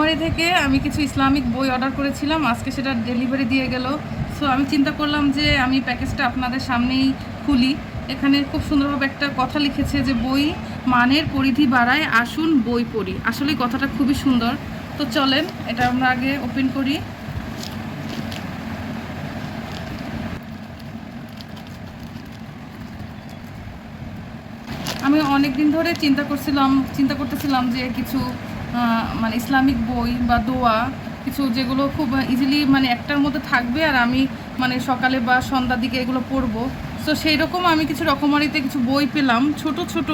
রকমারি থেকে আমি কিছু ইসলামিক বই অর্ডার করেছিলাম। আজকে সেটা ডেলিভারি দিয়ে গেল। সো আমি চিন্তা করলাম যে আমি প্যাকেজটা আপনাদের সামনেই খুলি। এখানে খুব সুন্দরভাবে একটা কথা লিখেছে যে, বই মানের পরিধি বাড়ায়, আসুন বই পড়ি। আসলে কথাটা খুবই সুন্দর। তো চলেন, এটা আমরা আগে ওপেন করি। আমি অনেক দিন ধরে চিন্তা করছিলাম, চিন্তা করতেছিলাম যে কিছু মানে ইসলামিক বই বা দোয়া, কিছু যেগুলো খুব ইজিলি মানে একটার মধ্যে থাকবে আর আমি মানে সকালে বা সন্ধ্যার দিকে এগুলো পড়ব। সো সেই রকম আমি কিছু রকমারিতে কিছু বই পেলাম। ছোট ছোট,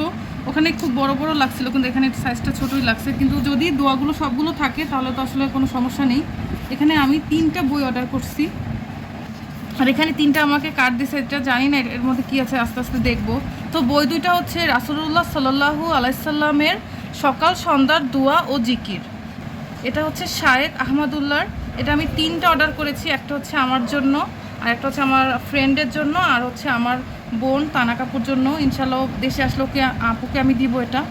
ওখানে খুব বড় বড় লাগছিল, কিন্তু এখানে সাইজটা ছোটই লাগছে। কিন্তু যদি দোয়াগুলো সবগুলো থাকে, তাহলে তো আসলে কোনো সমস্যা নেই। এখানে আমি তিনটা বই অর্ডার করছি। আর এখানে তিনটা আমাকে কার্ড দিছে, এটা জানি না এর- মধ্যে কি আছে, আস্তে আস্তে দেখব। তো বই দুইটা হচ্ছে রাসুলুল্লাহ সাল্লাহু আলাইসাল্লামের সকাল, সন্ধ্যার দোয়া ও জিকির। এটা হচ্ছে শায়েক আহমদুল্লাহর এটা আমি তিনটা অর্ডার করেছি, একটা হচ্ছে আমার জন্য, আর একটা হচ্ছে আমার ফ্রেন্ডের জন্য, আর হচ্ছে আমার বোন তানা কাপুর জন্য। ইনশাল্লাহ দেশে আসলে ওকে, আপুকে আমি দিব এটা।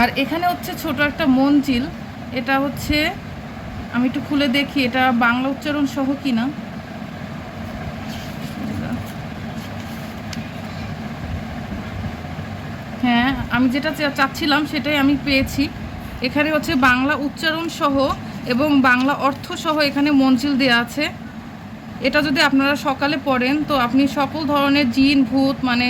আর এখানে হচ্ছে ছোট একটা মঞ্জিল। এটা হচ্ছে, আমি একটু খুলে দেখি, এটা বাংলা উচ্চারণ সহ কিনা? হ্যাঁ আমি যেটা চাচ্ছিলাম সেটাই আমি পেয়েছি। এখানে হচ্ছে বাংলা উচ্চারণ সহ এবং বাংলা অর্থ সহ এখানে মঞ্জিল দেওয়া আছে। এটা যদি আপনারা সকালে পড়েন, তো আপনি সকল ধরনের জিন, ভূত মানে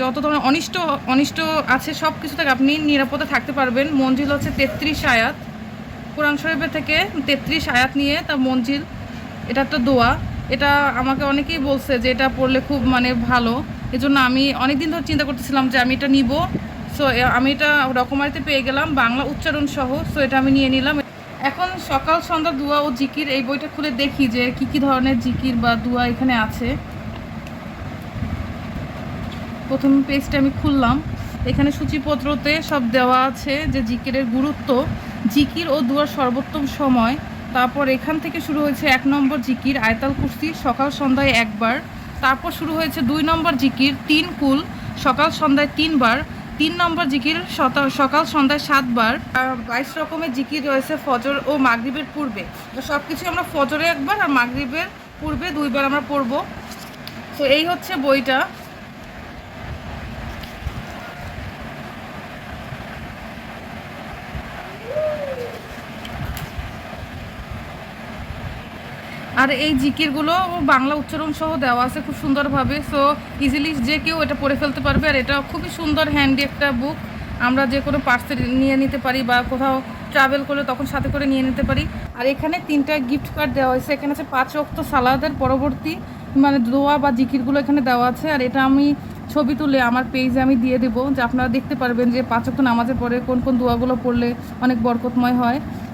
যত ধরনের অনিষ্ট অনিষ্ট আছে, সব কিছু থেকে আপনি নিরাপদে থাকতে পারবেন। মঞ্জিল হচ্ছে তেত্রিশ আয়াত। কোরআন শরীফের থেকে তেত্রিশ আয়াত নিয়ে তার মঞ্জিল, এটা একটা দোয়া। এটা আমাকে অনেকেই বলছে যে এটা পড়লে খুব মানে ভালো। এজন্য আমি অনেক দিন ধরে চিন্তা করতেছিলাম যে আমি এটা নিব। সো আমি এটা রকমারিতে পেয়ে গেলাম, বাংলা উচ্চারণ সহ। সো এটা আমি নিয়ে নিলাম। এখন সকাল সন্ধ্যা দুয়া ও জিকির, এই বইটা খুলে দেখি যে কি কি ধরনের জিকির বা দুয়া এখানে আছে। প্রথম পেজটা আমি খুললাম। এখানে সূচিপত্রতে সব দেওয়া আছে যে জিকিরের গুরুত্ব, জিকির ও দুয়ার সর্বোত্তম সময়। তারপর এখান থেকে শুরু হয়েছে এক নম্বর জিকির, আয়তাল কুস্তি সকাল সন্ধ্যায় একবার। তারপর শুরু হয়েছে দুই নম্বর জিকির, তিন কুল, সকাল সন্ধ্যায় তিনবার, তিন নম্বর জিকির সকাল সন্ধ্যায় সাতবার। বাইশ রকমের জিকির রয়েছে ফজর ও মাগরীবের পূর্বে। তো সব কিছু আমরা ফজরে একবার আর মাগরীবের পূর্বে দুইবার আমরা পড়ব। তো এই হচ্ছে বইটা। আর এই জিকিরগুলো বাংলা উচ্চারণ সহ দেওয়া আছে খুব সুন্দরভাবে। সো ইজিলি যে কেউ এটা পড়ে ফেলতে পারবে আর এটা খুবই সুন্দর হ্যান্ডি একটা বুক আমরা যে কোনো পার্সে নিয়ে নিতে পারি বা কোথাও ট্রাভেল করলে তখন সাথে করে নিয়ে নিতে পারি। আর এখানে তিনটা গিফট কার্ড দেওয়া হয়েছে। এখানে আছে পাঁচ রক্ত সালাদের পরবর্তী মানে দোয়া বা জিকিরগুলো এখানে দেওয়া আছে। আর এটা আমি ছবি তুলে আমার পেজে আমি দিয়ে দেবো। যে আপনারা দেখতে পারবেন যে পাঁচ রক্ত নামাজের পরে কোন কোন দোয়াগুলো পড়লে অনেক বরকতময় হয়।